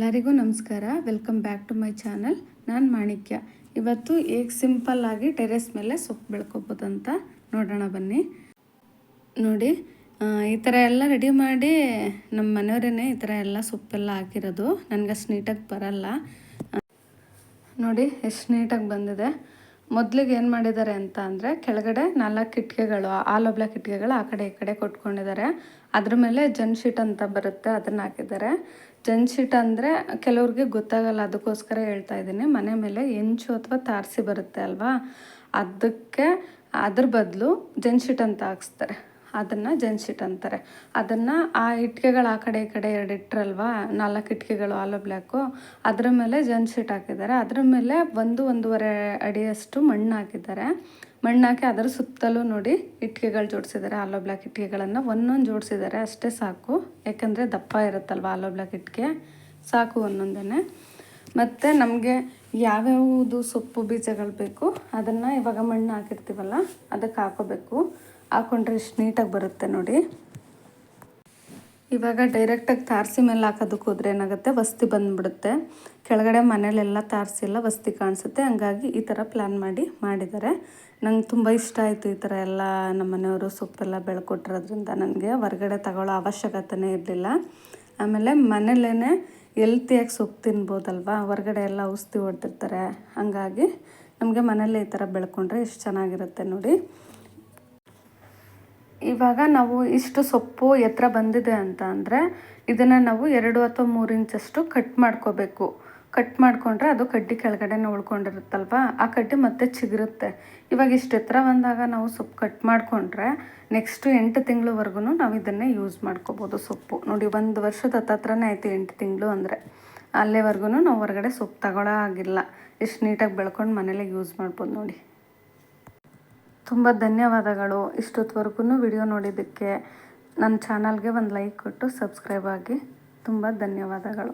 ಎಲ್ಲರಿಗೂ ನಮಸ್ಕಾರ. Welcome back to my channel ನಾನು ಮಾಣಿಕ್ಯ. ಇವತ್ತು ಹೇಗೆ ಸಿಂಪಲ್ ಆಗಿ ಟೆರೆಸ್ ಮೇಲೆ ಸೊಪ್ಪು ಬೆಳ್ಕೊಬೋದು ಅಂತ ನೋಡೋಣ ಬನ್ನಿ. ನೋಡಿ ಈ ಥರ ಎಲ್ಲ ರೆಡಿ ಮಾಡಿ ನಮ್ಮ ಮನೆಯವರೇ ಈ ಥರ ಎಲ್ಲ ಸೊಪ್ಪೆಲ್ಲ ಹಾಕಿರೋದು. ನನಗೆ ಅಷ್ಟು ನೀಟಾಗಿ ಬರಲ್ಲ. ನೋಡಿ, ಎಷ್ಟು ನೀಟಾಗಿ ಬಂದಿದೆ. ಮೊದಲಿಗೆ ಏನು ಮಾಡಿದ್ದಾರೆ ಅಂತ ಅಂದರೆ ಕೆಳಗಡೆ ನಾಲ್ಕು ಕಿಟಕಿಗಳು, ಆಲೊಬ್ಲ ಕಿಟಕಿಗಳು ಆ ಕಡೆ ಈ ಕಡೆ ಕೊಟ್ಕೊಂಡಿದ್ದಾರೆ. ಅದ್ರ ಮೇಲೆ ಜನ್ ಶೀಟ್ ಅಂತ ಬರುತ್ತೆ, ಅದನ್ನು ಹಾಕಿದ್ದಾರೆ. ಜನ್ ಶೀಟ್ ಅಂದರೆ ಕೆಲವ್ರಿಗೆ ಗೊತ್ತಾಗಲ್ಲ, ಅದಕ್ಕೋಸ್ಕರ ಹೇಳ್ತಾ ಇದ್ದೀನಿ. ಮನೆ ಮೇಲೆ ಹೆಂಚು ಅಥವಾ ತಾರಸಿ ಬರುತ್ತೆ ಅಲ್ವಾ? ಅದಕ್ಕೆ ಅದ್ರ ಬದಲು ಜನ್ ಶೀಟ್ ಅಂತ ಹಾಕ್ಸ್ತಾರೆ. ಅದನ್ನು ಜನ್ಶೀಟ್ ಅಂತಾರೆ. ಅದನ್ನು ಆ ಇಟ್ಕೆಗಳು ಆ ಕಡೆ ಈ ಕಡೆ ಎರಡು ಇಟ್ರಲ್ವಾ? ನಾಲ್ಕು ಇಟ್ಕೆಗಳು ಆಲೋ ಬ್ಲ್ಯಾಕು. ಅದರ ಮೇಲೆ ಜನ್ಶೀಟ್ ಹಾಕಿದ್ದಾರೆ. ಅದರ ಮೇಲೆ ಒಂದು ಒಂದೂವರೆ ಅಡಿಯಷ್ಟು ಮಣ್ಣು ಹಾಕಿದ್ದಾರೆ. ಮಣ್ಣು ಹಾಕಿ ಅದರ ಸುತ್ತಲೂ ನೋಡಿ ಇಟ್ಕೆಗಳು ಜೋಡಿಸಿದ್ದಾರೆ. ಆಲೋ ಬ್ಲ್ಯಾಕ್ ಇಟ್ಕೆಗಳನ್ನು ಒಂದೊಂದು ಜೋಡಿಸಿದ್ದಾರೆ. ಅಷ್ಟೇ ಸಾಕು. ಯಾಕಂದರೆ ದಪ್ಪ ಇರುತ್ತಲ್ವ ಆಲೋ ಬ್ಲ್ಯಾಕ್ ಇಟ್ಕೆ? ಸಾಕು ಒಂದೊಂದೇ ಮತ್ತು ನಮಗೆ ಯಾವ್ಯಾವುದು ಸೊಪ್ಪು ಬೀಜಗಳು ಬೇಕು? ಅದನ್ನು ಇವಾಗ ಮಣ್ಣು ಹಾಕಿರ್ತೀವಲ್ಲ ಅದಕ್ಕೆ ಹಾಕೋಬೇಕು. ಹಾಕೊಂಡ್ರೆ ಇಷ್ಟು ನೀಟಾಗಿ ಬರುತ್ತೆ ನೋಡಿ. ಇವಾಗ ಡೈರೆಕ್ಟಾಗಿ ತಾರಸಿ ಮೇಲೆ ಹಾಕೋದಕ್ಕೆ ಹೋದ್ರೆ ಏನಾಗುತ್ತೆ? ವಸ್ತಿ ಬಂದುಬಿಡುತ್ತೆ. ಕೆಳಗಡೆ ಮನೇಲೆಲ್ಲ ತಾರಸಿ ಎಲ್ಲ ವಸ್ತಿ ಕಾಣಿಸುತ್ತೆ. ಹಂಗಾಗಿ ಈ ಥರ ಪ್ಲ್ಯಾನ್ ಮಾಡಿ ಮಾಡಿದ್ದಾರೆ. ನಂಗೆ ತುಂಬ ಇಷ್ಟ ಆಯಿತು ಈ ಥರ ಎಲ್ಲ ನಮ್ಮ ಮನೆಯವರು ಸೊಪ್ಪೆಲ್ಲ ಬೆಳ್ಕೊಟ್ಟಿರೋದ್ರಿಂದ. ನನಗೆ ಹೊರಗಡೆ ತಗೊಳ್ಳೋ ಅವಶ್ಯಕತೆನೇ ಇರಲಿಲ್ಲ. ಆಮೇಲೆ ಮನೇಲೇ ಎಲ್ತಿಯಾಗಿ ಸೊಪ್ಪು ತಿನ್ಬೋದಲ್ವಾ? ಹೊರಗಡೆ ಎಲ್ಲ ಔಷಧಿ ಹೊಡೆದಿರ್ತಾರೆ. ಹಾಗಾಗಿ ನಮಗೆ ಮನೇಲೇ ಈ ಥರ ಬೆಳ್ಕೊಂಡ್ರೆ ಎಷ್ಟು ಚೆನ್ನಾಗಿರುತ್ತೆ ನೋಡಿ. ಇವಾಗ ನಾವು ಇಷ್ಟು ಸೊಪ್ಪು ಎತ್ತರ ಬಂದಿದೆ ಅಂತ ಅಂದರೆ ಇದನ್ನು ನಾವು ಎರಡು ಅಥವಾ ಮೂರು ಇಂಚಷ್ಟು ಕಟ್ ಮಾಡ್ಕೋಬೇಕು. ಕಟ್ ಮಾಡಿಕೊಂಡ್ರೆ ಅದು ಕಡ್ಡಿ ಕೆಳಗಡೆನೇ ಉಳ್ಕೊಂಡಿರುತ್ತಲ್ವ? ಆ ಕಡ್ಡಿ ಮತ್ತೆ ಚಿಗುರುತ್ತೆ. ಇವಾಗ ಇಷ್ಟು ಎತ್ತರ ಬಂದಾಗ ನಾವು ಸೊಪ್ಪು ಕಟ್ ಮಾಡಿಕೊಂಡ್ರೆ ನೆಕ್ಸ್ಟು ಎಂಟು ತಿಂಗಳವರೆಗೂ ನಾವು ಇದನ್ನೇ ಯೂಸ್ ಮಾಡ್ಕೋಬೋದು ಸೊಪ್ಪು. ನೋಡಿ, ಒಂದು ವರ್ಷದ ಹತ್ತತ್ರನೇ ಆಯಿತು ಎಂಟು ತಿಂಗಳು ಅಂದರೆ. ಅಲ್ಲೇವರೆಗೂ ನಾವು ಹೊರಗಡೆ ಸೊಪ್ಪು ತಗೊಳ್ಳೋ ಆಗಿಲ್ಲ ಎಷ್ಟು ನೀಟಾಗಿ ಬೆಳ್ಕೊಂಡು ಮನೇಲೆ ಯೂಸ್ ಮಾಡ್ಬೋದು ನೋಡಿ. ತುಂಬ ಧನ್ಯವಾದಗಳು ಇಷ್ಟೊತ್ತವರೆಗೂ ವಿಡಿಯೋ ನೋಡಿದ್ದಕ್ಕೆ. ನನ್ನ ಚಾನಲ್ಗೆ ಒಂದು ಲೈಕ್ ಕೊಟ್ಟು ಸಬ್ಸ್ಕ್ರೈಬ್ ಆಗಿ. ತುಂಬ ಧನ್ಯವಾದಗಳು.